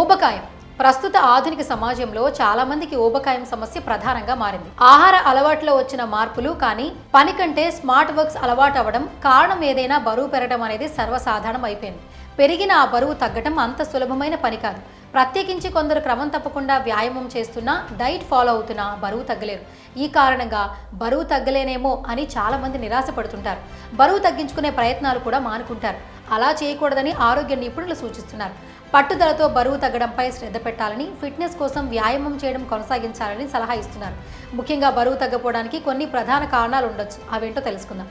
ఊబకాయం. ప్రస్తుత ఆధునిక సమాజంలో చాలా మందికి ఊబకాయం సమస్య ప్రధానంగా మారింది. ఆహార అలవాట్లో వచ్చిన మార్పులు కానీ పని కంటే స్మార్ట్ వర్క్స్ అలవాటు అవ్వడం కారణం ఏదైనా బరువు పెరగడం అనేది సర్వసాధారణం అయిపోయింది పెరిగిన ఆ బరువు తగ్గడం అంత సులభమైన పని కాదు. ప్రత్యేకించి కొందరు క్రమం తప్పకుండా వ్యాయామం చేస్తున్నా డైట్ ఫాలో అవుతున్నా బరువు తగ్గలేరు. ఈ కారణంగా బరువు తగ్గలేనేమో అని చాలామంది నిరాశపడుతుంటారు. బరువు తగ్గించుకునే ప్రయత్నాలు కూడా మానుకుంటారు. అలా చేయకూడదని ఆరోగ్య నిపుణులు సూచిస్తున్నారు. పట్టుదలతో బరువు తగ్గడంపై శ్రద్ధ పెట్టాలని ఫిట్నెస్ కోసం వ్యాయామం చేయడం కొనసాగించాలని సలహా ఇస్తున్నారు. ముఖ్యంగా బరువు తగ్గపోవడానికి కొన్ని ప్రధాన కారణాలు ఉండొచ్చు. అవేంటో తెలుసుకుందాం.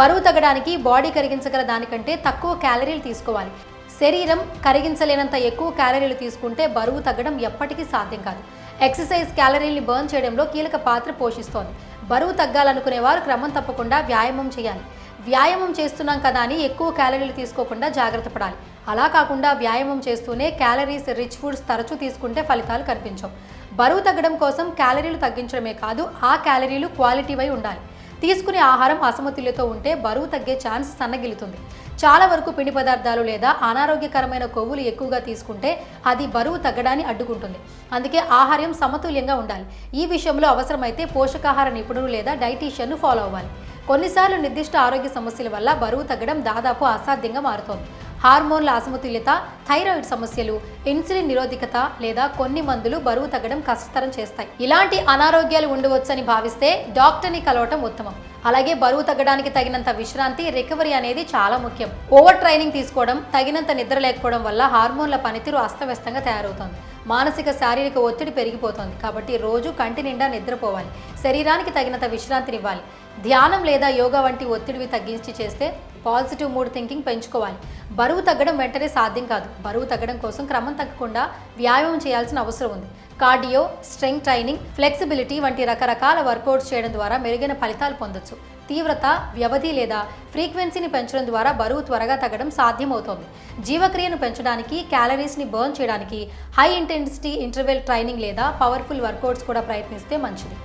బరువు తగ్గడానికి బాడీ కరిగించగల దానికంటే తక్కువ క్యాలరీలు తీసుకోవాలి. శరీరం కరిగించలేనంత ఎక్కువ క్యాలరీలు తీసుకుంటే బరువు తగ్గడం ఎప్పటికీ సాధ్యం కాదు. ఎక్సర్సైజ్ క్యాలరీల్ని బర్న్ చేయడంలో కీలక పాత్ర పోషిస్తోంది. బరువు తగ్గాలనుకునే వారు క్రమం తప్పకుండా వ్యాయామం చేయాలి. వ్యాయామం చేస్తున్నాం కదా అని ఎక్కువ క్యాలరీలు తీసుకోకుండా జాగ్రత్త పడాలి. అలా కాకుండా వ్యాయామం చేస్తూనే క్యాలరీస్ రిచ్ ఫుడ్స్ తరచూ తీసుకుంటే ఫలితాలు కనిపించవు. బరువు తగ్గడం కోసం క్యాలరీలు తగ్గించడమే కాదు ఆ క్యాలరీలు క్వాలిటీవై ఉండాలి. తీసుకునే ఆహారం అసమతుల్యతో ఉంటే బరువు తగ్గే ఛాన్స్ సన్నగిలుతుంది చాలా వరకు పిండి పదార్థాలు లేదా అనారోగ్యకరమైన కొవ్వులు ఎక్కువగా తీసుకుంటే అది బరువు తగ్గడాన్ని అడ్డుకుంటుంది. అందుకే ఆహారం సమతుల్యంగా ఉండాలి. ఈ విషయంలో అవసరమైతే పోషకాహార నిపుణులు లేదా డైటీషియన్ను ఫాలో అవ్వాలి. కొన్నిసార్లు నిర్దిష్ట ఆరోగ్య సమస్యల వల్ల బరువు తగ్గడం దాదాపు అసాధ్యంగా మారుతోంది. హార్మోన్ల అసమతుల్యత థైరాయిడ్ సమస్యలు ఇన్సులిన్ నిరోధకత లేదా కొన్ని మందులు బరువు తగ్గడం కష్టతరం చేస్తాయి. ఇలాంటి అనారోగ్యాలు ఉండవచ్చని భావిస్తే డాక్టర్ని కలవటం ఉత్తమం. అలాగే బరువు తగ్గడానికి తగినంత విశ్రాంతి రికవరీ అనేది చాలా ముఖ్యం. ఓవర్ ట్రైనింగ్ తీసుకోవడం తగినంత నిద్ర లేకపోవడం వల్ల హార్మోన్ల పనితీరు అస్తవ్యస్తంగా తయారవుతుంది. మానసిక శారీరక ఒత్తిడి పెరిగిపోతుంది కాబట్టి రోజు కంటి నిండా నిద్రపోవాలి. శరీరానికి తగినంత విశ్రాంతినివ్వాలి. ధ్యానం లేదా యోగా వంటి ఒత్తిడివి తగ్గించి చేస్తే పాజిటివ్ మూడ్ థింకింగ్ పెంచుకోవాలి. బరువు తగ్గడం వెంటనే సాధ్యం కాదు. బరువు తగ్గడం కోసం క్రమం తగ్గకుండా వ్యాయామం చేయాల్సిన అవసరం ఉంది. కార్డియో స్ట్రెంగ్ ట్రైనింగ్ ఫ్లెక్సిబిలిటీ వంటి రకరకాల వర్కౌట్స్ చేయడం ద్వారా మెరుగైన ఫలితాలు పొందొచ్చు. తీవ్రత వ్యవధి లేదా ఫ్రీక్వెన్సీని పెంచడం ద్వారా బరువు త్వరగా తగ్గడం సాధ్యమవుతోంది. జీవక్రియను పెంచడానికి క్యాలరీస్ని బర్న్ చేయడానికి హై ఇంటెన్సిటీ ఇంటర్వెల్ ట్రైనింగ్ లేదా పవర్ఫుల్ వర్కౌట్స్ కూడా ప్రయత్నిస్తే మంచిది.